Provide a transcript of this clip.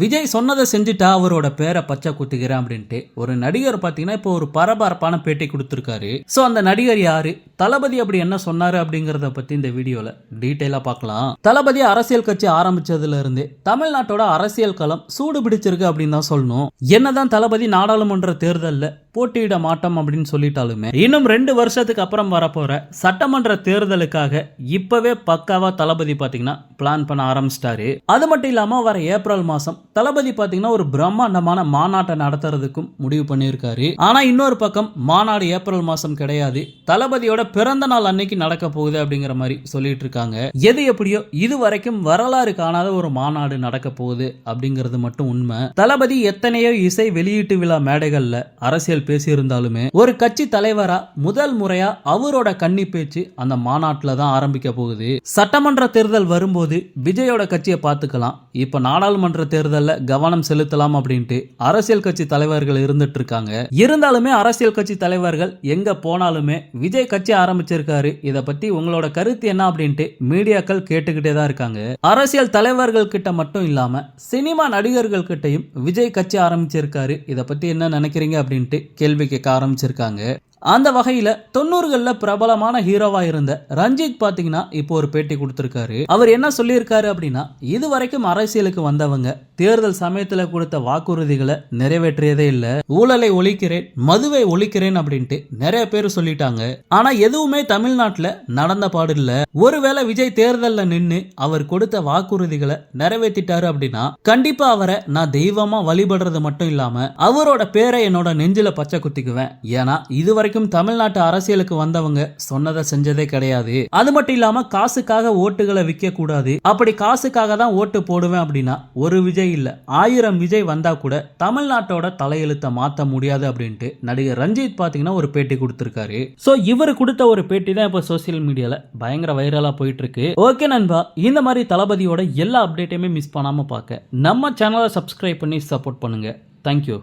விஜய் சொன்னதை செஞ்சுட்டா அவரோட பேரை பச்சை குத்துக்கிறேன் அப்படின்ட்டு. ஒரு நடிகர் பார்த்தீங்கன்னா இப்போ ஒரு பரபரப்பான பேட்டி கொடுத்துருக்காரு. ஸோ அந்த நடிகர் யாரு? தளபதி அப்படி என்ன சொன்னாரு அப்படிங்கிறத பற்றி இந்த வீடியோவில் டீட்டெயிலாக பார்க்கலாம். தளபதி அரசியல் கட்சி ஆரம்பிச்சதுல இருந்தே தமிழ்நாட்டோட அரசியல் களம் சூடு பிடிச்சிருக்கு அப்படின்னு தான் சொல்லணும். என்னதான் தளபதி நாடாளுமன்ற தேர்தலில் போட்டியிட மாட்டோம் அப்படின்னு சொல்லிட்டாலுமே இன்னும் ரெண்டு வருஷத்துக்கு அப்புறம் வரப்போற சட்டமன்ற தேர்தலுக்காக இப்பவே பக்காவா தளபதி பாத்தீங்கன்னா பிளான் பண்ண ஆரம்பிச்சிட்டாரு. அது மட்டும் இல்லாம வர ஏப்ரல் மாசம் தளபதி பாத்தீங்கன்னா ஒரு பிரம்மாண்டமான மாநாட்டை நடத்துறதுக்கும் முடிவு பண்ணியிருக்காரு. ஆனா இன்னொரு பக்கம் மாநாடு ஏப்ரல் மாசம் கிடையாது. தளபதியோட பிறந்த நாள் அன்னைக்கு நடக்க போகுது அப்படிங்கிற மாதிரி சொல்லிட்டு இருக்காங்க. எது எப்படியோ இது வரைக்கும் வரலாறு காணாத ஒரு மாநாடு நடக்க போகுது அப்படிங்கிறது மட்டும் உண்மை. தளபதி எத்தனையோ இசை வெளியீட்டு விழா மேடைகள்ல அரசியல் பேசியிருந்தாலுமே ஒரு கட்சி தலைவரா முதல் முறையா அவரோட கன்னி பேச்சு அந்த மாநாட்டில் தான் ஆரம்பிக்க போகுது. சட்டமன்ற தேர்தல் வரும்போது விஜயோட கட்சியை பார்த்துக்கலாம். இப்ப நாடாளுமன்ற தேர்தலில் கவனம் செலுத்தலாம் அப்படின்ட்டு அரசியல் கட்சி தலைவர்கள் இருந்துட்டு இருக்காங்க. இருந்தாலுமே அரசியல் கட்சி தலைவர்கள் எங்க போனாலுமே விஜய் கட்சி ஆரம்பிச்சிருக்காரு. இதை பத்தி உங்களோட கருத்து என்ன அப்படின்ட்டு மீடியாக்கள் கேட்டுக்கிட்டே தான் இருக்காங்க. அரசியல் தலைவர்கள் கிட்ட மட்டும் இல்லாம சினிமா நடிகர்கள் கிட்டயும் விஜய் கட்சி ஆரம்பிச்சிருக்காரு. இதை பத்தி என்ன நினைக்கிறீங்க அப்படின்ட்டு கேள்வி கேட்க ஆரம்பிச்சிருக்காங்க அந்த வகையில தொண்ணூறுகள்ல பிரபலமான ஹீரோவா இருந்த ரஞ்சித் பாத்தீங்கன்னா இப்போ ஒரு பேட்டி கொடுத்திருக்காரு. அவர் என்ன சொல்லியிருக்காரு அப்படின்னா இது வரைக்கும் அரசியலுக்கு வந்தவங்க தேர்தல் சமயத்துல கொடுத்த வாக்குறுதிகளை நிறைவேற்றியதே இல்ல. ஊழலை ஒழிக்கிறேன் மதுவை ஒழிக்கிறேன் அப்படின்ட்டு நிறைய பேர் சொல்லிட்டாங்க. ஆனா எதுவுமே தமிழ்நாட்டுல நடந்த பாடு இல்ல. ஒருவேளை விஜய் தேர்தல்ல நின்னு அவர் கொடுத்த வாக்குறுதிகளை நிறைவேற்றிட்டாரு அப்படின்னா கண்டிப்பா அவரை நான் தெய்வமா வழிபடுறது மட்டும் இல்லாம அவரோட பேரை என்னோட நெஞ்சில பச்சை குத்திக்குவேன். ஏன்னா இதுவரை வரைக்கும் தமிழ்நாட்டு அரசியலுக்கு வந்தவங்க சொன்னதை செஞ்சதே கிடையாது. அது மட்டும் இல்லாம காசுக்காக ஓட்டுகளை விற்க கூடாது அப்படி காசுக்காக தான் ஓட்டு போடுவேன் அப்படின்னா ஒரு விஜய் இல்ல ஆயிரம் விஜய் வந்தா கூட தமிழ்நாட்டோட தலையெழுத்தை மாத்த முடியாது அப்படின்ட்டு நடிகர் ரஞ்சித் பாத்தீங்கன்னா ஒரு பேட்டி கொடுத்திருக்காரு. சோ இவர் கொடுத்த ஒரு பேட்டி தான் இப்போ சோசியல் மீடியால பயங்கர வைரலா போயிட்டு இருக்கு ஓகே நண்பா இந்த மாதிரி தளபதியோட எல்லா அப்டேட்டையுமே மிஸ் பண்ணாம பார்க்க நம்ம சேனலை சப்ஸ்கிரைப் பண்ணி சப்போர்ட் பண்ணுங்க. தேங்க்யூ